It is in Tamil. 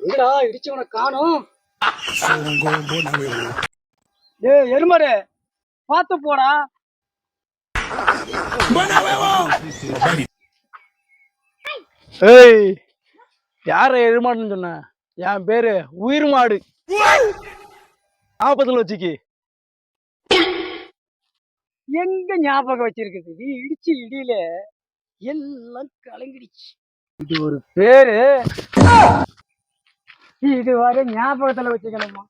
எங்கடா இடிச்சவனை காணும்? ஏ எருமரு பார்த்து போடா. ஏய் யார எருமாடுன்னு சொன்ன? என் பேரு உயிர் மாடு ஆபத்துல வச்சுக்கி. எங்க ஞாபகம் வச்சிருக்குது? நீ இடிச்சு இடியில எல்லாம் கலங்கிடுச்சு. இது ஒரு பேரு. ഇതുവരെ ഞാൻ പുറത്തുള്ള വെച്ചിക്കണമ്മ